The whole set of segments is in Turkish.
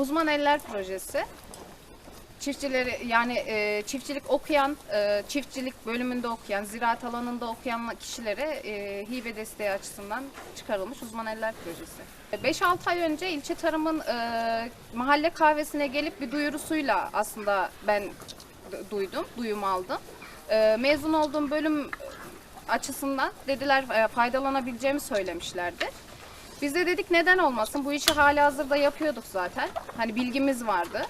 Uzman Eller Projesi. Çiftçileri yani e, çiftçilik okuyan, e, çiftçilik bölümünde okuyan, ziraat alanında okuyan kişilere e, hibe desteği açısından çıkarılmış Uzman Eller Projesi. 5-6 ay önce ilçe tarımın e, mahalle kahvesine gelip bir duyurusuyla aslında ben duydum, duyum aldım. E, mezun olduğum bölüm açısından dediler e, faydalanabileceğimi söylemişlerdi. Biz de dedik neden olmasın bu işi hala hazırda yapıyorduk zaten. Hani bilgimiz vardı.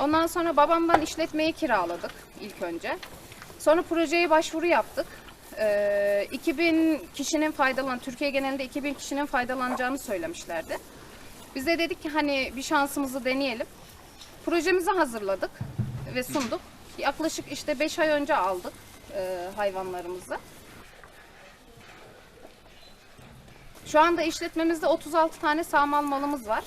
Ondan sonra babamdan işletmeyi kiraladık ilk önce. Sonra projeye başvuru yaptık. Ee, 2000 kişinin faydalan, Türkiye genelinde 2000 kişinin faydalanacağını söylemişlerdi. Biz de dedik ki hani bir şansımızı deneyelim. Projemizi hazırladık ve sunduk. Yaklaşık işte 5 ay önce aldık e, hayvanlarımızı. Şu anda işletmemizde 36 tane sağmal malımız var.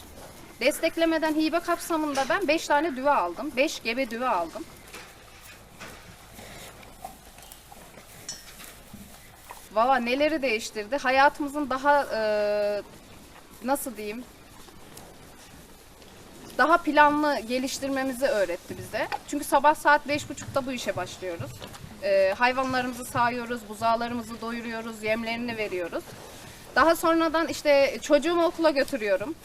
Desteklemeden hibe kapsamında ben 5 tane düve aldım. 5 gebe düve aldım. Valla neleri değiştirdi? Hayatımızın daha e, nasıl diyeyim? Daha planlı geliştirmemizi öğretti bize. Çünkü sabah saat 5.30'da bu işe başlıyoruz. E, hayvanlarımızı sağıyoruz, buzağlarımızı doyuruyoruz, yemlerini veriyoruz. Daha sonradan işte çocuğumu okula götürüyorum.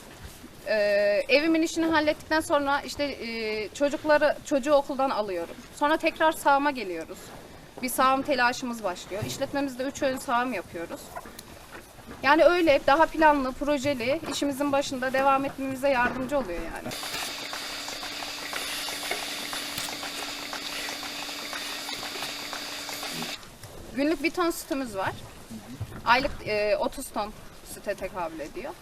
Ee, evimin işini hallettikten sonra işte e, çocukları çocuğu okuldan alıyorum. Sonra tekrar sağıma geliyoruz. Bir sağım telaşımız başlıyor. İşletmemizde üç öğün sağım yapıyoruz. Yani öyle daha planlı, projeli işimizin başında devam etmemize yardımcı oluyor yani. Günlük bir ton sütümüz var. Aylık e, 30 ton süte tekabül ediyor.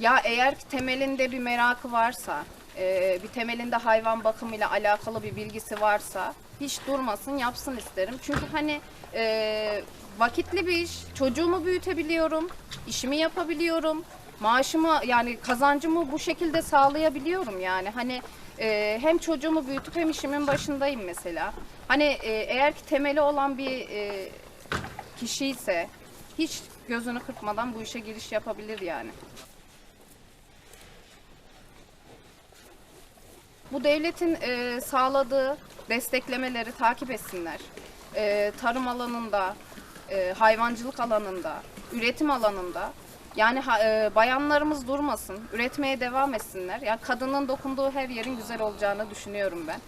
Ya eğer ki temelinde bir merakı varsa, e, bir temelinde hayvan bakımıyla alakalı bir bilgisi varsa hiç durmasın yapsın isterim. Çünkü hani e, vakitli bir iş, çocuğumu büyütebiliyorum, işimi yapabiliyorum, maaşımı yani kazancımı bu şekilde sağlayabiliyorum yani. Hani e, hem çocuğumu büyütüp hem işimin başındayım mesela. Hani e, eğer ki temeli olan bir e, kişi ise hiç gözünü kırpmadan bu işe giriş yapabilir yani. Bu devletin e, sağladığı desteklemeleri takip etsinler. E, tarım alanında, e, hayvancılık alanında, üretim alanında. Yani e, bayanlarımız durmasın, üretmeye devam etsinler. Yani kadının dokunduğu her yerin güzel olacağını düşünüyorum ben.